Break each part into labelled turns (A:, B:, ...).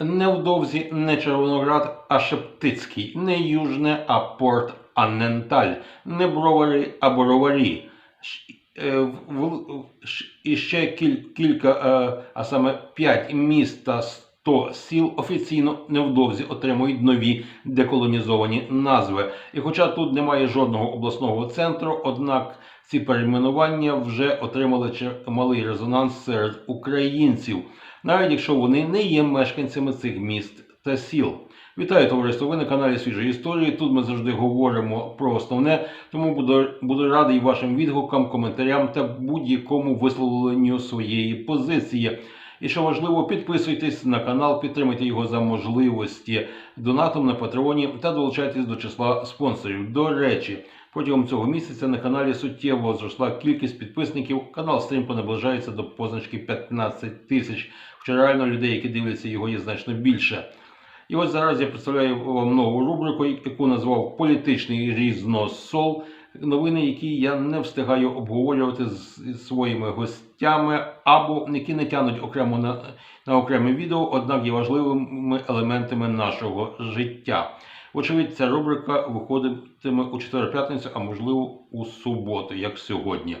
A: Невдовзі не Червоноград, а Шептицький, не Южне, а Порт Анненталь, не Бровари, а Бороварі. Е, І ще кілька, е, а саме 5 міст та 100 сіл офіційно невдовзі отримують нові деколонізовані назви. І хоча тут немає жодного обласного центру, однак ці перейменування вже отримали чималий резонанс серед українців, навіть якщо вони не є мешканцями цих міст та сіл. Вітаю товариство! Ви на каналі Свіжої історії. Тут ми завжди говоримо про основне, тому буду, буду радий вашим відгукам, коментарям та будь-якому висловленню своєї позиції. І що важливо, підписуйтесь на канал, підтримуйте його за можливості донатом на патреоні та долучайтесь до числа спонсорів. До речі, протягом цього місяця на каналі суттєво зросла кількість підписників. Канал стрімко наближається до позначки 15 тисяч. Хоча реально людей, які дивляться його, є значно більше. І ось зараз я представляю вам нову рубрику, яку назвав Політичний різносол. Новини, які я не встигаю обговорювати з своїми гостями, або які не тянуть окремо на, на окреме відео, однак є важливими елементами нашого життя. Вочевидь, ця рубрика виходитиме у четвер-п'ятницю, а можливо у суботу, як сьогодні.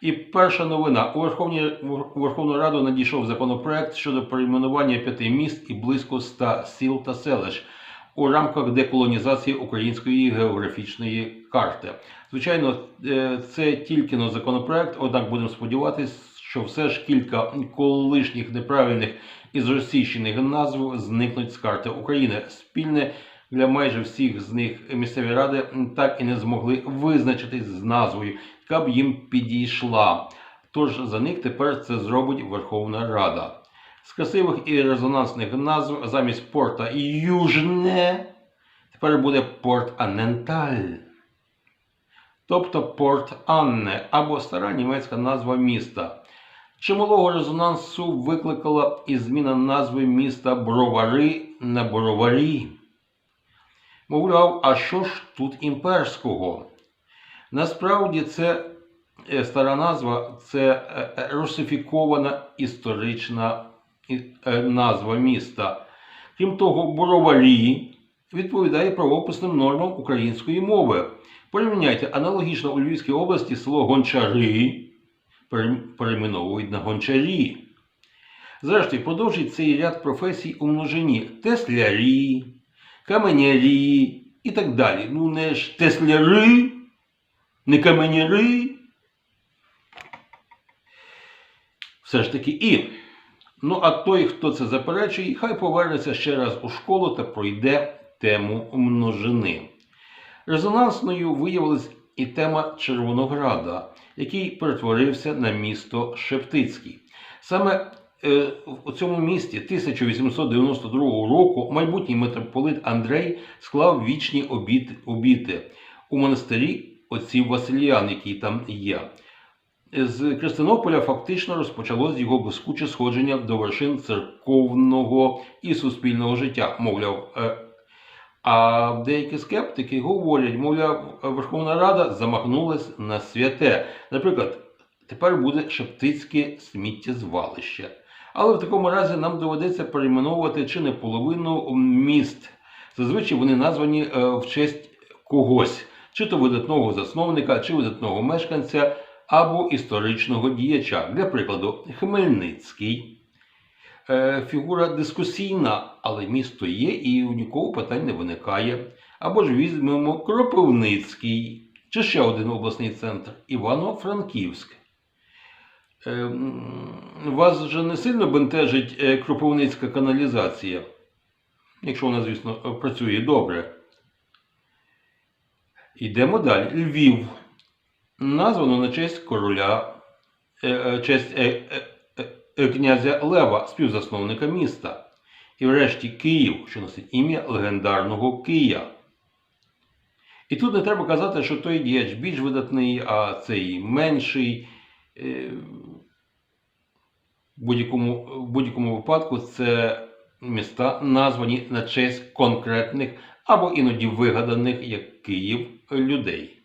A: І перша новина. У Верховній, у Верховну Раду надійшов законопроект щодо перейменування п'яти міст і близько ста сіл та селищ у рамках деколонізації української географічної карти. Звичайно, е, це тільки но законопроект, однак будемо сподіватися, що все ж кілька колишніх неправильних і зросійщених назв зникнуть з карти України. Спільне для майже всіх з них місцеві ради так і не змогли визначитись з назвою, яка б їм підійшла. Тож за них тепер це зробить Верховна Рада. З красивих і резонансних назв замість порта Южне тепер буде Порт Анненталь. Тобто Порт Анне або стара німецька назва міста. Чималого резонансу викликала і зміна назви міста Бровари на Бороварі. Мовляв, а що ж тут імперського? Насправді це е, стара назва це е, е, русифікована історична назва міста. Крім того, Бороварі відповідає правописним нормам української мови. Порівняйте аналогічно у Львівській області село Гончари пере- перейменовують на Гончарі. Зрештою, продовжить цей ряд професій у множині теслярі, каменярі і так далі. Ну, не ж тесляри, не каменяри. Все ж таки і. Ну, а той, хто це заперечує, хай повернеться ще раз у школу та пройде тему множини. Резонансною виявилась і тема Червонограда, який перетворився на місто Шептицький. Саме у цьому місті 1892 року майбутній митрополит Андрей склав вічні обіти, у монастирі отців Василіян, який там є. З Крестинополя фактично розпочалось його блискуче сходження до вершин церковного і суспільного життя. Мовляв, е, а деякі скептики говорять, мовляв, Верховна Рада замахнулась на святе. Наприклад, тепер буде Шептицьке сміттєзвалище. Але в такому разі нам доведеться перейменовувати чи не половину міст. Зазвичай вони названі е, в честь когось, чи то видатного засновника, чи видатного мешканця, або історичного діяча. Для прикладу, Хмельницький. Е, Фігура дискусійна, але місто є і у нікого питань не виникає. Або ж візьмемо Кропивницький, чи ще один обласний центр Івано-Франківськ. Е, м, Вас же не сильно бентежить е, Кропивницька каналізація, якщо вона, звісно, працює добре. Йдемо далі. Львів. Названо на честь короля, е, е, честь е, е, е, е, князя Лева, співзасновника міста. І врешті Київ, що носить ім'я легендарного Кия. І тут не треба казати, що той діяч більш видатний, а цей менший. Е, В будь-якому, випадку це міста названі на честь конкретних або іноді вигаданих як Київ людей.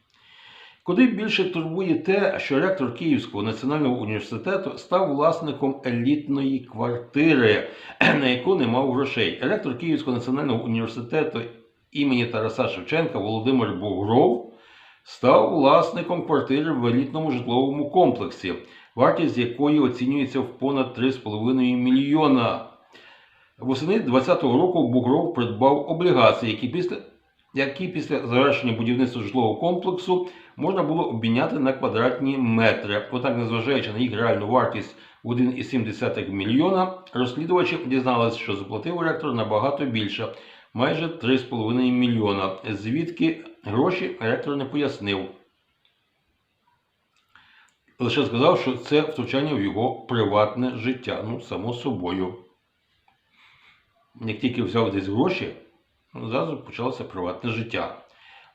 A: Куди більше турбує те, що ректор Київського національного університету став власником елітної квартири, на яку не мав грошей. Ректор Київського національного університету імені Тараса Шевченка Володимир Бугров став власником квартири в елітному житловому комплексі, вартість якої оцінюється в понад 3,5 мільйона. Восени 2020 року Бугров придбав облігації, які після, які після завершення будівництва житлового комплексу можна було обміняти на квадратні метри. Однак, незважаючи на їх реальну вартість в 1,7 мільйона, розслідувачі дізналися, що заплатив ректор набагато більше майже 3,5 мільйона. Звідки гроші ректор не пояснив. Лише сказав, що це втручання в його приватне життя. Ну, само собою. Як тільки взяв десь гроші, зразу почалося приватне життя.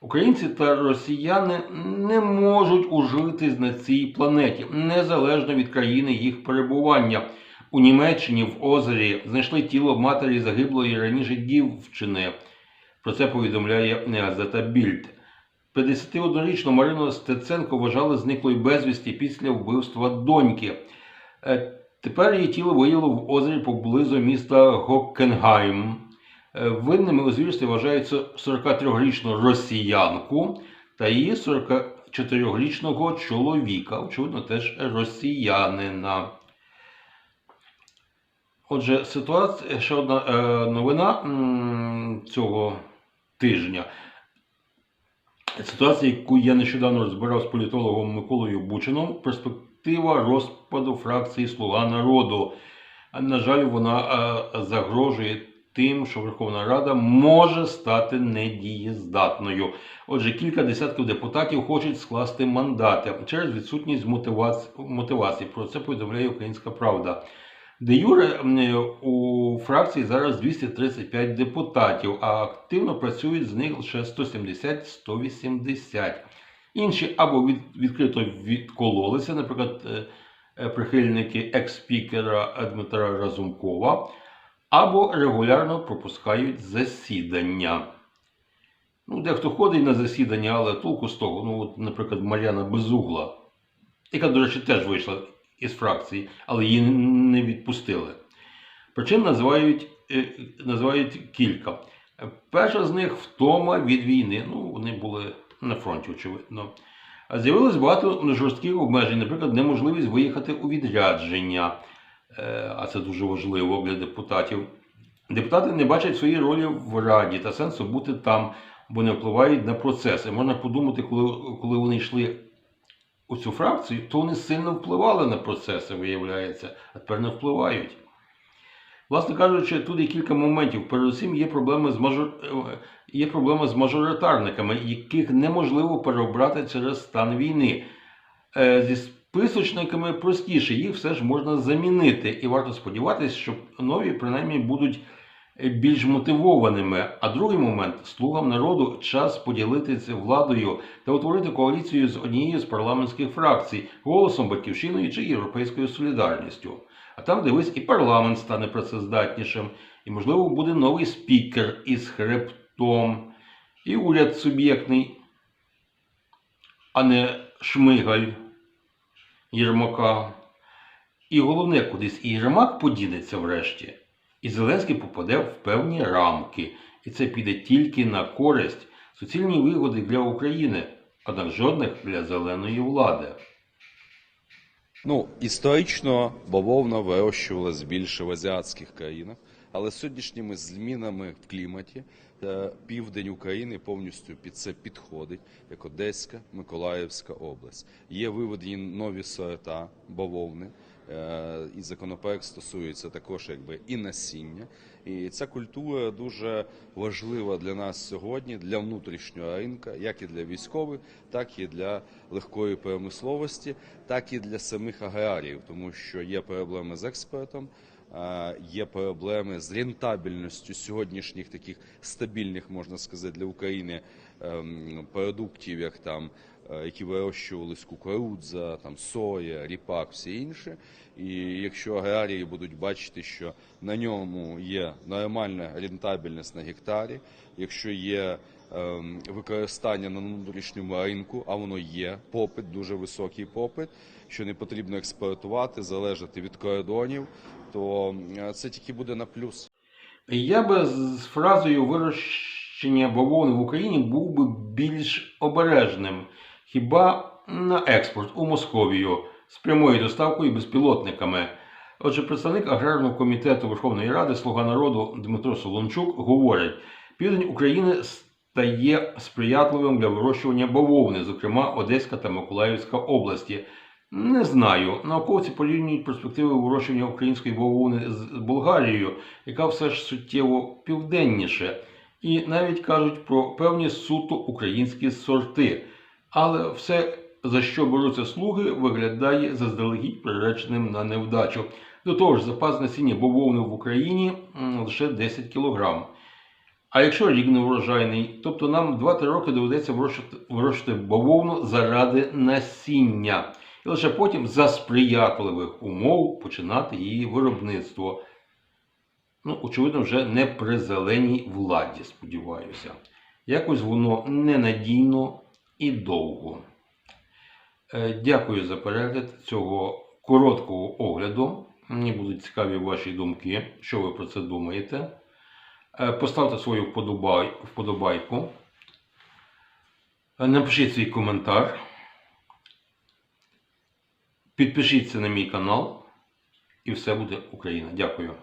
A: Українці та росіяни не можуть ужитись на цій планеті, незалежно від країни їх перебування. У Німеччині в озері знайшли тіло матері загиблої раніше дівчини. Про це повідомляє газета Більд. 51-річну Марину Стеценко вважали зниклою безвісті після вбивства доньки. Е, Тепер її тіло виявило в озері поблизу міста Гоккенгайм. Е, Винними у звірстві вважаються 43-річну росіянку та її 44-річного чоловіка, очевидно, теж росіянина. Отже, ситуація, ще одна е, новина цього тижня. Ситуація, яку я нещодавно розбирав з політологом Миколою Бучином, перспектива розпаду фракції Слуга народу. На жаль, вона загрожує тим, що Верховна Рада може стати недієздатною. Отже, кілька десятків депутатів хочуть скласти мандати через відсутність мотивації. Про це повідомляє Українська Правда. Де Юре у фракції зараз 235 депутатів, а активно працюють з них лише 170-180. Інші або від, відкрито відкололися, наприклад, е, е, прихильники екс-спікера Дмитра Разумкова, або регулярно пропускають засідання. Ну, дехто ходить на засідання, але толку з того, ну, от, наприклад, Мар'яна Безугла, яка, до речі, теж вийшла із фракції, але її не відпустили. Причин називають, е, називають кілька. Перша з них втома від війни. Ну, вони були на фронті, очевидно. З'явилось багато жорстких обмежень, наприклад, неможливість виїхати у відрядження, Е, а це дуже важливо для депутатів. Депутати не бачать своєї ролі в Раді та сенсу бути там, бо не впливають на процеси. Можна подумати, коли, коли вони йшли у цю фракцію, то вони сильно впливали на процеси, виявляється, а тепер не впливають. Власне кажучи, тут є кілька моментів. Передусім є проблеми з мажор... е, є проблема з мажоритарниками, яких неможливо переобрати через стан війни. Е, Зі списочниками простіше, їх все ж можна замінити. І варто сподіватися, що нові принаймні будуть більш мотивованими. А другий момент слугам народу час поділитися владою та утворити коаліцію з однією з парламентських фракцій, голосом батьківщиною чи європейською солідарністю. А там, дивись, і парламент стане працездатнішим, і, можливо, буде новий спікер із хребтом, і уряд суб'єктний, а не шмигаль Єрмака. І головне, кудись і Єрмак подінеться врешті, і Зеленський попаде в певні рамки. І це піде тільки на користь, суцільні вигоди для України, однак жодних для зеленої влади.
B: Ну, історично бавовна вирощувалась більше в азіатських країнах, але сьогоднішніми змінами в кліматі е, південь України повністю під це підходить, як Одеська, Миколаївська область. Є виведені нові сорта бавовни. Е, І законопроект стосується також якби і насіння. І ця культура дуже важлива для нас сьогодні, для внутрішнього ринка, як і для військових, так і для легкої промисловості, так і для самих аграріїв, тому що є проблеми з експортом, е, є проблеми з рентабельністю сьогоднішніх таких стабільних, можна сказати, для України ем, продуктів, як там які вирощувались кукурудза, там соя, ріпак, всі інше. І якщо аграрії будуть бачити, що на ньому є нормальна рентабельність на гектарі, якщо є ем, використання на внутрішньому ринку, а воно є попит, дуже високий попит, що не потрібно експортувати, залежати від кордонів, то е, це тільки буде на плюс.
A: Я би з фразою вирощення бавовни в Україні був би більш обережним. Хіба на експорт у Московію з прямою доставкою безпілотниками. Отже, представник аграрного комітету Верховної Ради Слуга народу Дмитро Солончук говорить: південь України стає сприятливим для вирощування бавовни, зокрема Одеська та Миколаївська області. Не знаю. Науковці порівнюють перспективи вирощування української бавовни з Болгарією, яка все ж суттєво південніше, і навіть кажуть про певні суто українські сорти. Але все, за що беруться слуги, виглядає заздалегідь приреченим на невдачу. До того ж, запас насіння бавовни в Україні лише 10 кг. А якщо рік не врожайний, тобто нам 2-3 роки доведеться вирощувати бавовну заради насіння. І лише потім за сприятливих умов починати її виробництво. Ну, очевидно, вже не при зеленій владі, сподіваюся. Якось воно ненадійно і довго. Е, Дякую за перегляд цього короткого огляду. Мені будуть цікаві ваші думки, що ви про це думаєте. Е, Поставте свою вподобайку. Е, Напишіть свій коментар. Підпишіться на мій канал. І все буде Україна. Дякую.